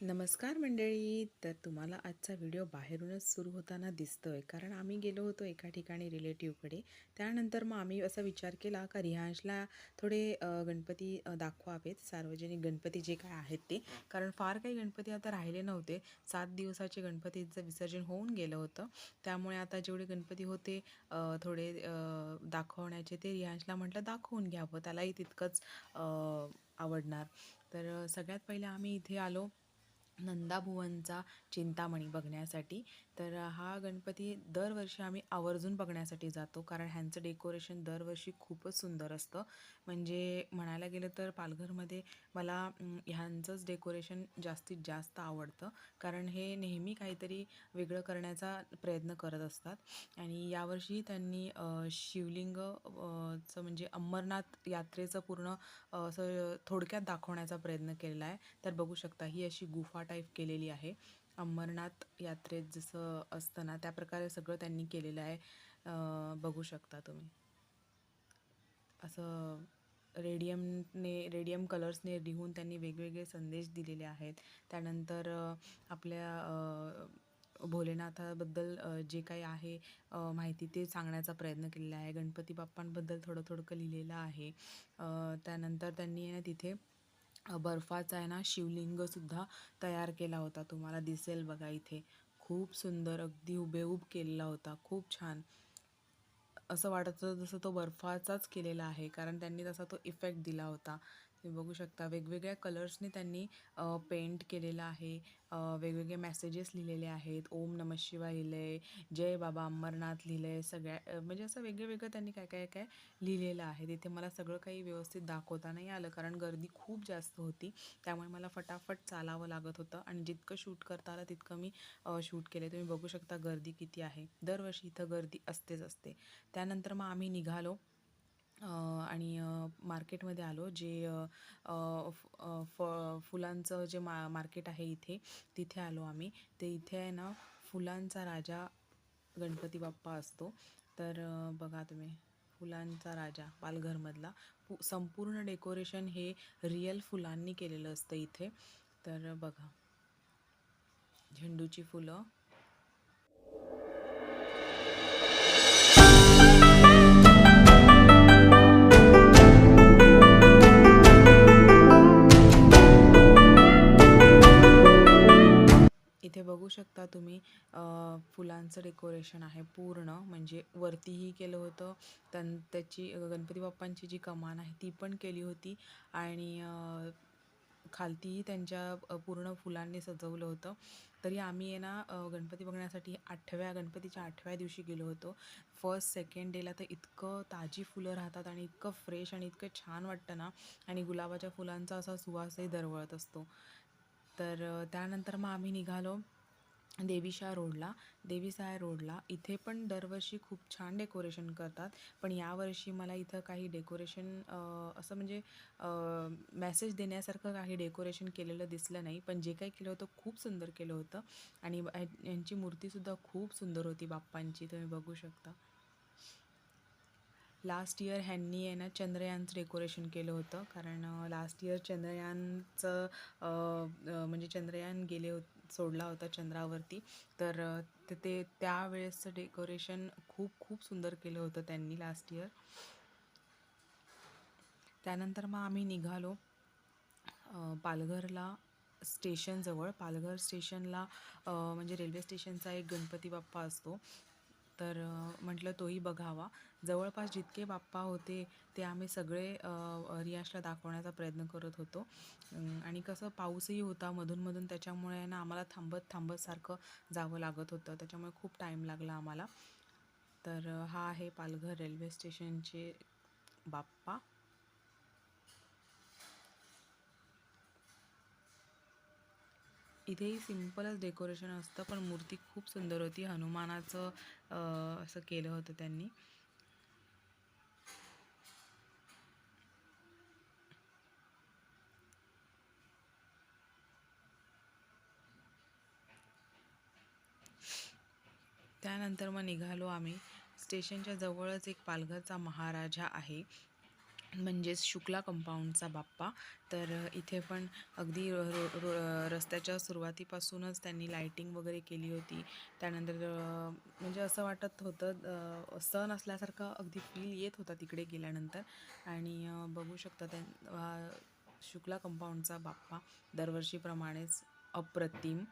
नमस्कार मंडळी. तर तुम्हाला आजचा व्हिडिओ बाहेरूनच सुरू होताना दिसतोय. कारण आम्ही गेलो होतो एका ठिकाणी रिलेटिव्हकडे. त्यानंतर मग आम्ही असा विचार केला का रिहांशला थोडे गणपती दाखवावेत. सार्वजनिक गणपती जे काय आहेत ते. कारण फार काही गणपती आता राहिले नव्हते. सात दिवसाचे गणपतीचं विसर्जन होऊन गेलं होतं. त्यामुळे आता जेवढे गणपती होते थोडे दाखवण्याचे ते रिहांशला म्हटलं दाखवून घ्यावं. त्यालाही तितकंच आवडणार. तर सगळ्यात पहिले आम्ही इथे आलो. नंदाभुवनचा चिंतामणी बघण्यासाठी. तर हा गणपती दरवर्षी आम्ही आवर्जून बघण्यासाठी जातो. कारण ह्यांचं डेकोरेशन दरवर्षी खूपच सुंदर असतं. म्हणजे म्हणायला गेलं तर पालघरमध्ये मला ह्यांचंच डेकोरेशन जास्तीत जास्त आवडतं. कारण हे नेहमी काहीतरी वेगळं करण्याचा प्रयत्न करत असतात. आणि यावर्षी त्यांनी शिवलिंग चं म्हणजे अंबरनाथ यात्रेचं पूर्ण असं थोडक्यात दाखवण्याचा प्रयत्न केलेला आहे. तर बघू शकता ही अशी गुफा टाईप केलेली आहे. अंबरनाथ यात्रेत जसं असतं ना त्या प्रकारे सगळं त्यांनी केलेलं आहे. बघू शकता तुम्ही. असं रेडियमने रेडियम कलर्सने लिहून त्यांनी वेगवेगळे संदेश दिलेले आहेत. त्यानंतर आपल्या भोलेनाथाबद्दल जे काही आहे माहिती ते सांगण्याचा प्रयत्न केलेला आहे. गणपती बाप्पांबद्दल थोडं थोडकं लिहिलेलं आहे. त्यानंतर त्यांनी ना तिथे बर्फाचा आहे ना शिवलिंगसुद्धा तयार केला होता. तुम्हाला दिसेल बघा इथे. खूप सुंदर अगदी हुबेहूब केलेला होता. खूप छान. असं वाटत होतं जसं तो बर्फाचाच केलेला आहे. कारण त्यांनी तसा तो इफेक्ट दिला होता. तुम्ही बघू शकता. वेगवेगळ्या कलर्सने त्यांनी पेंट केलेलं आहे. वेगवेगळे मेसेजेस लिहिलेले आहेत. ओम नम शिवाय लिहिलंय जय बाबा अमरनाथ लिहिलंय. सगळ्या म्हणजे असं वेगळं वेगळं त्यांनी काय काय काय लिहिलेलं आहे. तिथे मला सगळं काही व्यवस्थित दाखवता नाही आलं कारण गर्दी खूप जास्त होती. त्यामुळे मला फटाफट चालावं लागत होतं आणि जितकं शूट करता आलं तितकं मी शूट केलं तुम्ही बघू शकता गर्दी किती आहे. दरवर्षी इथं गर्दी असतेच असते. त्यानंतर मग आम्ही निघालो. आणि मार्केटमध्ये आलो जे फ फ फुलांचं जे मा मार्केट आहे इथे तिथे आलो आम्ही. ते इथे आहे ना फुलांचा राजा गणपती बाप्पा असतो. तर बघा तुम्ही फुलांचा राजा पालघरमधला. पु संपूर्ण डेकोरेशन हे रिअल फुलांनी केलेलं असतं इथे. तर बघा. झेंडूची फुलं डेकोरेशन आहे पूर्ण. म्हणजे वरतीही केलं होतं. त्यां त्याची गणपती बाप्पांची जी कमान आहे ती पण केली होती. आणि खालतीही त्यांच्या पूर्ण फुलांनी सजवलं होतं. तरी आम्ही आहे ना गणपती बघण्यासाठी आठव्या गणपतीच्या आठव्या दिवशी गेलो होतो. फर्स्ट सेकंड डेला तर इतकं ताजी फुलं राहतात आणि इतकं फ्रेश आणि इतकं छान वाटतं ना. आणि गुलाबाच्या फुलांचा असा सुवासही दरवळत असतो. तर त्यानंतर मग आम्ही निघालो. देवीशा रोडला देवीसाय रोडला. इथे पण दरवर्षी खूप छान डेकोरेशन करतात. पण यावर्षी मला इथं काही डेकोरेशन असं म्हणजे मेसेज देण्यासारखं काही डेकोरेशन केलेलं दिसलं नाही. पण जे काही केलं होतं खूप सुंदर केलं होतं. आणि यांची मूर्तीसुद्धा खूप सुंदर होती बाप्पांची. तुम्ही बघू शकता. लास्ट इयर ह्यांनी आहे ना चंद्रयानचं डेकोरेशन केलं होतं. कारण लास्ट इयर चंद्रयानचं म्हणजे चंद्रयान गेले होत सोडला होता चंद्रावरती. तर ते त्यावेळेसचं डेकोरेशन खूप खूप सुंदर केलं होतं त्यांनी लास्ट इयर त्यानंतर मग आम्ही निघालो पालघरला स्टेशनजवळ पालघर स्टेशनला म्हणजे रेल्वे स्टेशनचा एक गणपती बाप्पा असतो. तर म्हटलं तोही बघावा. जवळपास जितके बाप्पा होते ते आम्ही सगळे रियाशला दाखवण्याचा प्रयत्न करत होतो. आणि कसं पाऊसही होता मधूनमधून त्याच्यामुळे ना आम्हाला थांबत थांबत सारखं जावं लागत होतं. त्याच्यामुळे खूप टाईम लागला आम्हाला. तर हा आहे पालघर रेल्वे स्टेशनचे बाप्पा. इथेही सिम्पलच डेकोरेशन असतं पण मूर्ती खूप सुंदर होती. हनुमानाचं असं केलं होतं त्यांनी. त्यानंतर मग निघालो आम्ही. स्टेशनच्या जवळच एक पालघरचा महाराजा आहे. म्हणजेच शुक्ला कंपाऊंडचा बाप्पा. तर इथे पण अगदी रो रो- रो- रस्त्याच्या सुरुवातीपासूनच त्यांनी लाईटिंग वगैरे केली होती. त्यानंतर म्हणजे असं वाटत होतं सण असल्यासारखं अगदी फील येत होता तिकडे गेल्यानंतर. आणि बघू शकता त्या शुक्ला कंपाऊंडचा बाप्पा दरवर्षीप्रमाणेच अप्रतिम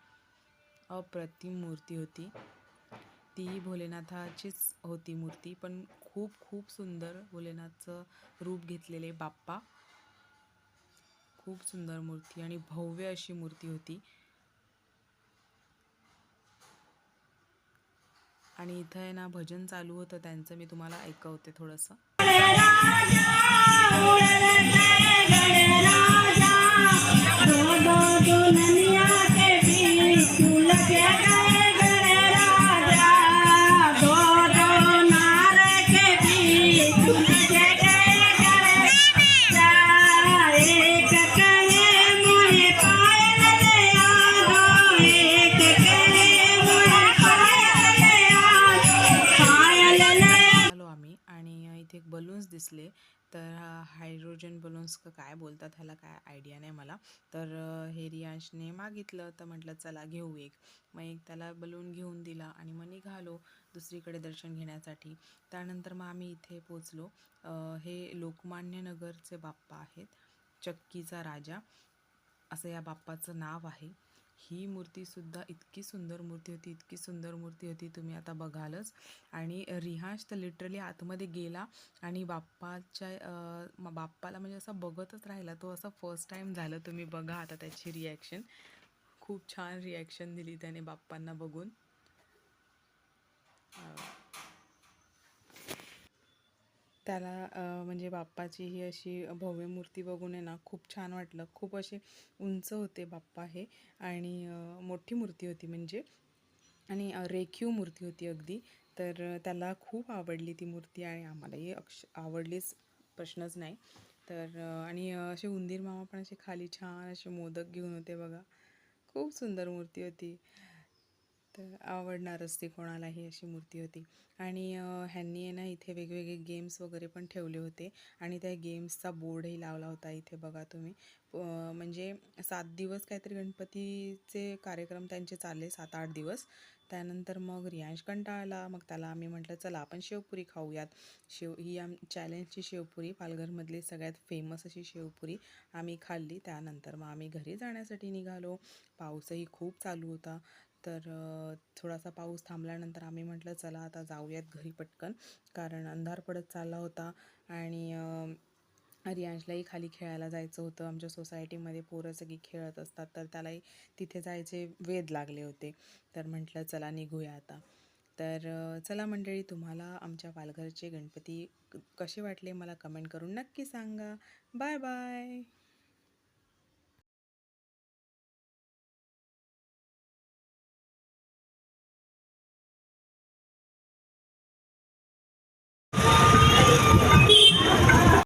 अप्रतिम मूर्ती होती. ती भोलेनाथाचीच होती मूर्ती पण खूप खूप सुंदर भोलेनाथचं रूप घेतलेले बाप्पा. खूप सुंदर मूर्ती आणि भव्य अशी मूर्ती होती आणि इथं आहे ना भजन चालू होतं त्यांचं मी तुम्हाला ऐकवते थोडंसं आलो दिसले. तर हायड्रोजन बलून्स का काय बोलतात ह्याला काय आयडिया नाही मला. तर हे रियांशने मागितलं. तर म्हटलं चला घेऊ एक. मग एक त्याला बलून घेऊन दिला आणि मग निघालो दुसरीकडे दर्शन घेण्यासाठी. त्यानंतर मग आम्ही इथे पोचलो हे लोकमान्य नगरचे बाप्पा आहेत. चक्कीचा राजा. असं या बाप्पाचं नाव आहे. ही मूर्तीसुद्धा इतकी सुंदर मूर्ती होती इतकी सुंदर मूर्ती होती तुम्ही आता बघालच. आणि रिहांश तर लिटरली आतमध्ये गेला आणि बाप्पाच्या बाप्पाला म्हणजे असं बघतच राहिला. तो असं फर्स्ट टाईम झालं. तुम्ही बघा आता त्याची रिॲक्शन खूप छान रिॲक्शन दिली त्याने बाप्पांना बघून. त्याला म्हणजे बाप्पाची ही अशी भव्य मूर्ती बघून आहे ना खूप छान वाटलं. खूप असे उंच होते बाप्पा हे आणि मोठी मूर्ती होती म्हणजे. आणि रेखीव मूर्ती होती अगदी. तर त्याला खूप आवडली ती मूर्ती आणि आम्हालाही अक्ष आवडलीच प्रश्नच नाही. तर आणि असे उंदीर मामा पण असे खाली छान असे मोदक घेऊन होते बघा. खूप सुंदर मूर्ती होती. तर आवडणारच ती कोणालाही अशी मूर्ती होती. आणि ह्यांनी आहे ना इथे वेगवेगळे गेम्स वगैरे पण ठेवले होते. आणि त्या गेम्सचा बोर्डही लावला होता इथे बघा तुम्ही. म्हणजे सात दिवस काहीतरी गणपतीचे कार्यक्रम त्यांचे चालले सात आठ दिवस. त्यानंतर मग रियांश कंटाळला मग त्याला आम्ही म्हटलं चला आपण शेवपुरी खाऊयात शेव ही आम चॅलेंजची शेवपुरी पालघरमधली सगळ्यात फेमस अशी शेवपुरी आम्ही खाल्ली. त्यानंतर मग आम्ही घरी जाण्यासाठी निघालो. पाऊसही खूप चालू होता. तर थोडासा पाऊस थांबल्यानंतर आम्ही म्हटलं चला आता जाऊयात घरी पटकन. कारण अंधार पडत चालला होता आणि रियांशलाही खाली खेळायला जायचं होतं. आमच्या सोसायटीमध्ये पोरं सगळी खेळत असतात तर त्यालाही तिथे जायचे वेध लागले होते. तर म्हटलं चला निघूया आता. तर चला मंडळी तुम्हाला आमच्या पालघरचे गणपती कसे वाटले मला कमेंट करून नक्की सांगा. Bye bye.